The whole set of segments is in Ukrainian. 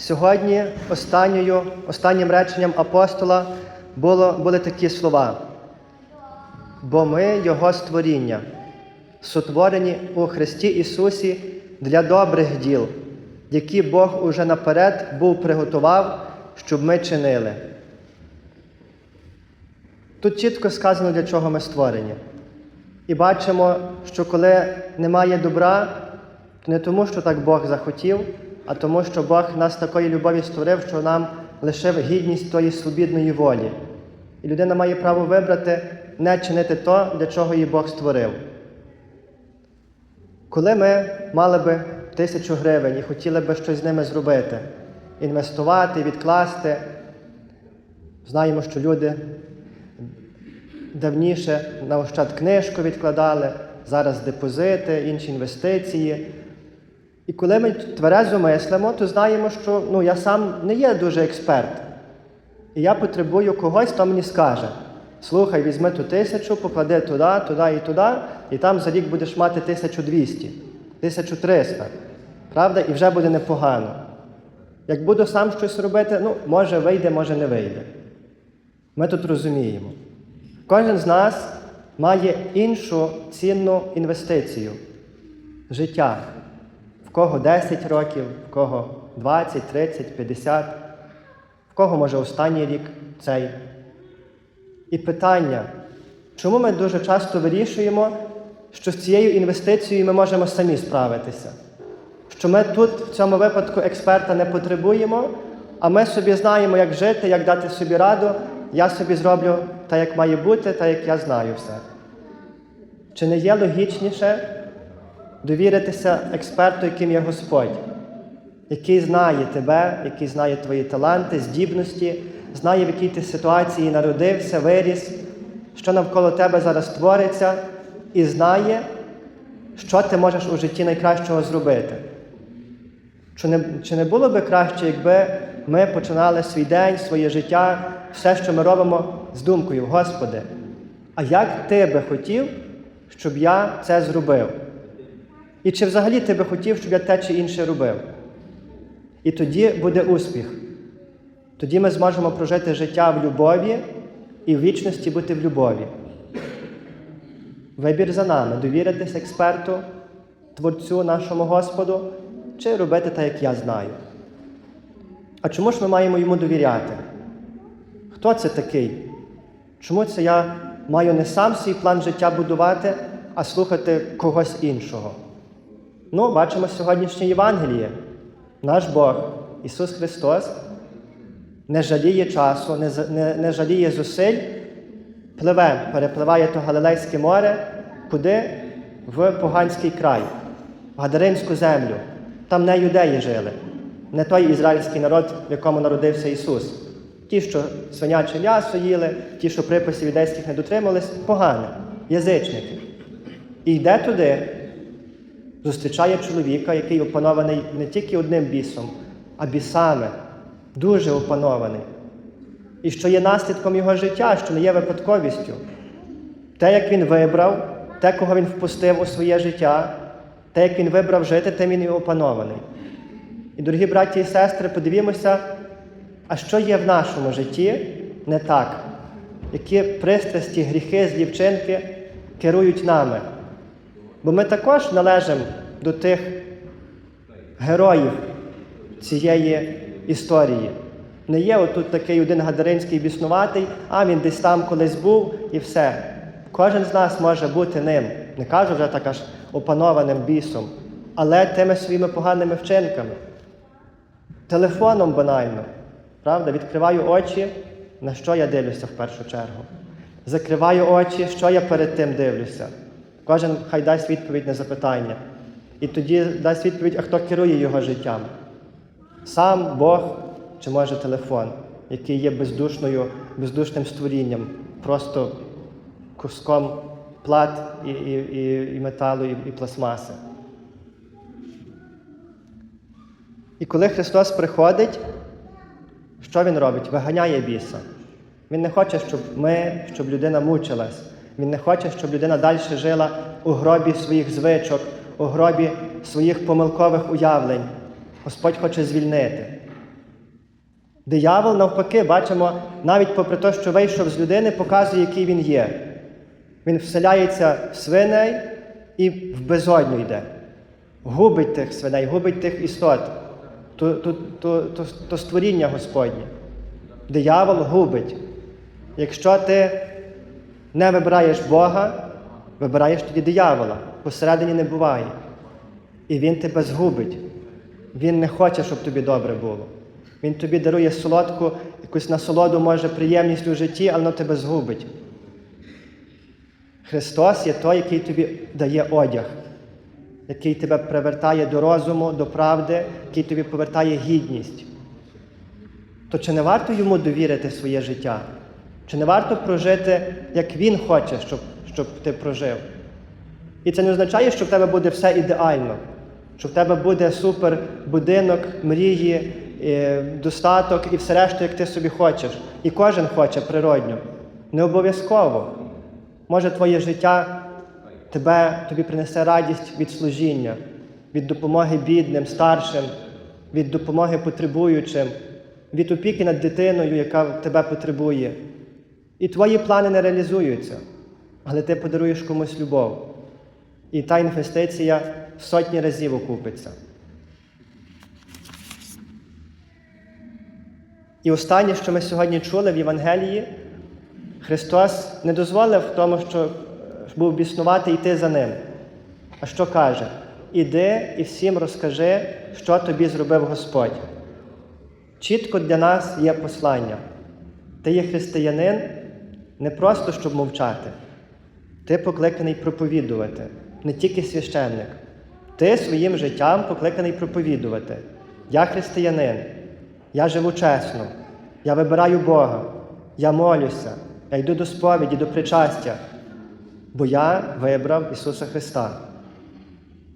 Сьогодні останньою, останнім реченням апостола було, були такі слова. Бо ми Його створіння, сотворені у Христі Ісусі для добрих діл, які Бог уже наперед був приготував, щоб ми чинили. Тут чітко сказано, для чого ми створені. І бачимо, що коли немає добра, то не тому, що так Бог захотів, а тому, що Бог нас такої любові створив, що нам лишив гідність тої свобідної волі. І людина має право вибрати не чинити то, для чого її Бог створив. Коли ми мали би тисячу гривень і хотіли би щось з ними зробити, інвестувати, відкласти, знаємо, що люди давніше на ощад книжку відкладали, зараз депозити, інші інвестиції. І коли ми тверезо мислимо, то знаємо, що ну, я сам не є дуже експерт. І я потребую когось, хто мені скаже: слухай, візьми ту тисячу, поклади туди, туди і туди, і там за рік будеш мати 1200, 1300. Правда? І вже буде непогано. Як буду сам щось робити, ну, може вийде, може не вийде. Ми тут розуміємо. Кожен з нас має іншу цінну інвестицію життя. В кого 10 років, в кого 20, 30, 50, в кого може останній рік цей. І питання, чому ми дуже часто вирішуємо, що з цією інвестицією ми можемо самі справитися? Що ми тут в цьому випадку експерта не потребуємо, а ми собі знаємо, як жити, як дати собі раду, я собі зроблю так, як має бути, так як я знаю все. Чи не є логічніше довіритися експерту, яким є Господь, який знає тебе, який знає твої таланти, здібності, знає, в якій ти ситуації народився, виріс, що навколо тебе зараз твориться, і знає, що ти можеш у житті найкращого зробити. Чи не, чи не було би краще, якби ми починали свій день, своє життя, все, що ми робимо, з думкою, Господи, а як ти би хотів, щоб я це зробив? І чи взагалі ти би хотів, щоб я те чи інше робив? І тоді буде успіх. Тоді ми зможемо прожити життя в любові і в вічності бути в любові. Вибір за нами довіритись експерту, Творцю нашому Господу, чи робити так, як я знаю. А чому ж ми маємо йому довіряти? Хто це такий? Чому це я маю не сам свій план життя будувати, а слухати когось іншого? Ну, бачимо сьогоднішнє Євангеліє. Наш Бог, Ісус Христос, не жаліє часу, не, не, не жаліє зусиль, пливе, перепливає то Галилейське море, куди? В поганський край, в Гадаринську землю. Там не юдеї жили, не той ізраїльський народ, в якому народився Ісус. Ті, що свиняче м'ясо їли, ті, що приписів юдейських не дотримались, погане, язичники. І йде туди, зустрічає чоловіка, який опанований не тільки одним бісом, а бісами, дуже опанований. І що є наслідком його життя, що не є випадковістю. Те, як він вибрав, те, кого він впустив у своє життя, те, як він вибрав жити, тим він і опанований. І, дорогі браті і сестри, подивімося, а що є в нашому житті не так, які пристрасті, гріхи, злівчинки керують нами. Бо ми також належимо до тих героїв цієї історії. Не є отут такий один гадаринський біснуватий, а він десь там колись був і все. Кожен з нас може бути ним. Не кажу вже так аж опанованим бісом, але тими своїми поганими вчинками. Телефоном банально. Правда? Відкриваю очі, на що я дивлюся в першу чергу. Закриваю очі, що я перед тим дивлюся. Кожен хай дасть відповідь на запитання. І тоді дасть відповідь, а хто керує його життям. Сам Бог чи може телефон, який є бездушною, бездушним створінням, просто куском плат і і, і, і металу, і, і пластмаси. І коли Христос приходить, що Він робить? Виганяє біса. Він не хоче, щоб ми, щоб людина мучилась. Він не хоче, щоб людина далі жила у гробі своїх звичок, у гробі своїх помилкових уявлень. Господь хоче звільнити. Диявол, навпаки, бачимо, навіть попри те, що вийшов з людини, показує, який він є. Він вселяється в свиней і в безодню йде. Губить тих свиней, губить тих істот, то, то, то, то, то створіння Господнє. Диявол губить. Якщо ти не вибираєш Бога, вибираєш тоді диявола. Посередині не буває. І він тебе згубить. Він не хоче, щоб тобі добре було. Він тобі дарує солодку, якусь насолоду, може, приємність у житті, але воно тебе згубить. Христос є той, який тобі дає одяг, який тебе привертає до розуму, до правди, який тобі повертає гідність. То чи не варто йому довірити своє життя? Чи не варто прожити, як він хоче, щоб, щоб ти прожив? І це не означає, що в тебе буде все ідеально, що в тебе буде супер будинок, мрії, е, достаток і все решту, як ти собі хочеш. І кожен хоче природньо. Не обов'язково. Може, твоє життя тебе, тобі принесе радість від служіння, від допомоги бідним, старшим, від допомоги потребуючим, від опіки над дитиною, яка тебе потребує. І твої плани не реалізуються, але ти подаруєш комусь любов. І та інвестиція в сотні разів окупиться. І останнє, що ми сьогодні чули в Євангелії, Христос не дозволив тому, що був біснувати йти за ним. А що каже? Іди і всім розкажи, що тобі зробив Господь. Чітко для нас є послання. Ти є християнин не просто щоб мовчати. Ти покликаний проповідувати, не тільки священник. Ти своїм життям покликаний проповідувати. Я християнин, я живу чесно, я вибираю Бога, я молюся, я йду до сповіді, до причастя, бо я вибрав Ісуса Христа.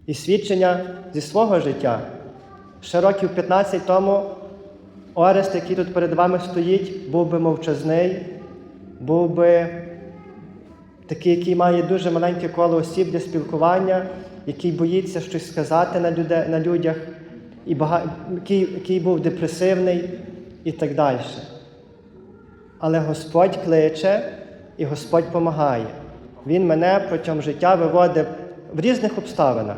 І свідчення зі свого життя. Ще років 15 тому Орест, який тут перед вами стоїть, був би мовчазний, був би такий, який має дуже маленьке коло осіб для спілкування, який боїться щось сказати на, люде, на людях, і бага... який, який був депресивний і так далі. Але Господь кличе і Господь допомагає. Він мене протягом життя виводив в різних обставинах,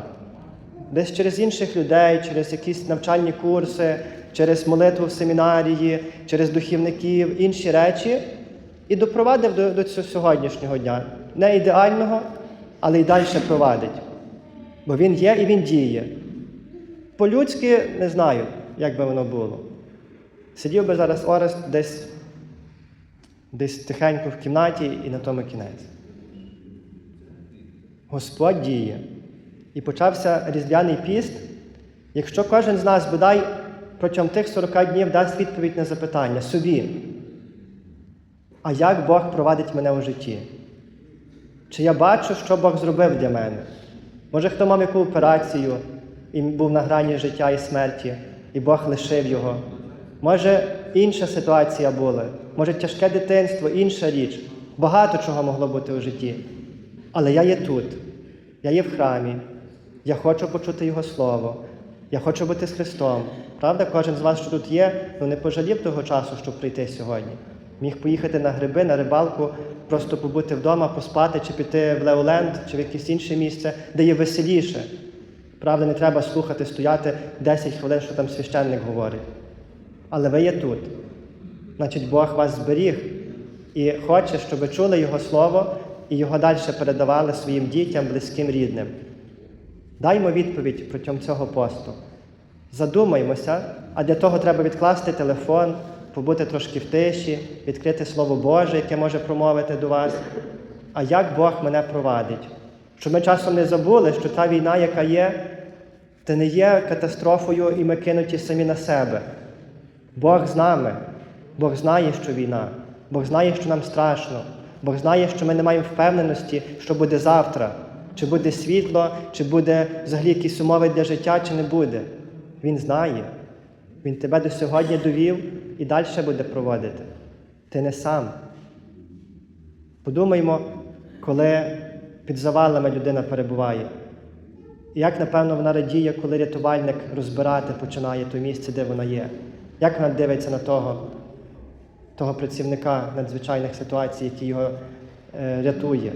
десь через інших людей, через якісь навчальні курси, через молитву в семінарії, через духівників, інші речі, і допровадив до, до цього сьогоднішнього дня. Не ідеального, але й далі провадить. Бо він є і він діє. По-людськи не знаю, як би воно було. Сидів би зараз Орест десь, десь тихенько в кімнаті і на тому кінець. Господь діє. І почався різдвяний піст. Якщо кожен з нас, бодай, протягом тих 40 днів дасть відповідь на запитання собі, а як Бог провадить мене у житті? Чи я бачу, що Бог зробив для мене? Може, хто мав яку операцію і був на грані життя і смерті, і Бог лишив його. Може, інша ситуація була, може, тяжке дитинство, інша річ. Багато чого могло бути у житті. Але я є тут, я є в храмі, я хочу почути Його Слово, я хочу бути з Христом. Правда, кожен з вас, що тут є, ну не пожалів того часу, щоб прийти сьогодні. Міг поїхати на гриби, на рибалку, просто побути вдома, поспати, чи піти в Леоленд, чи в якесь інше місце, де є веселіше. Правда, не треба слухати, стояти 10 хвилин, що там священник говорить. Але ви є тут. Значить, Бог вас зберіг і хоче, щоб ви чули Його Слово і його далі передавали своїм дітям, близьким, рідним. Даймо відповідь протягом цього посту. Задумаймося, а для того треба відкласти телефон, побути трошки в тиші, відкрити Слово Боже, яке може промовити до вас. А як Бог мене провадить? Щоб ми часом не забули, що та війна, яка є, це не є катастрофою, і ми кинуті самі на себе. Бог з нами, Бог знає, що війна, Бог знає, що нам страшно, Бог знає, що ми не маємо впевненості, що буде завтра, чи буде світло, чи буде взагалі якісь умови для життя, чи не буде. Він знає. Він тебе до сьогодні довів і далі буде проводити. Ти не сам. Подумаймо, коли під завалами людина перебуває. Як, напевно, вона радіє, коли рятувальник розбирати починає то місце, де вона є. Як вона дивиться на того, того працівника надзвичайних ситуацій, який його е, рятує?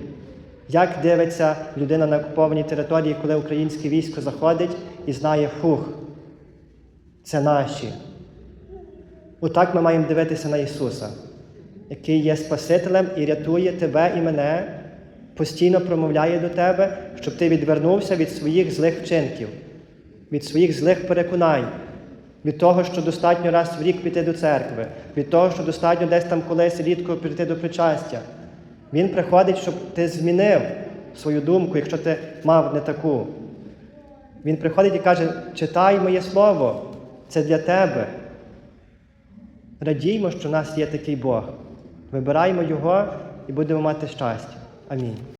Як дивиться людина на окупованій території, коли українське військо заходить і знає, фух, це наші. Отак ми маємо дивитися на Ісуса, який є Спасителем і рятує тебе і мене, постійно промовляє до тебе, щоб ти відвернувся від своїх злих вчинків, від своїх злих переконань, від того, що достатньо раз в рік піти до церкви, від того, що достатньо десь там колись рідко прийти до причастя. Він приходить, щоб ти змінив свою думку, якщо ти мав не таку. Він приходить і каже: читай моє слово, це для тебе. Радіймо, що в нас є такий Бог. Вибираємо Його і будемо мати щастя. Амінь.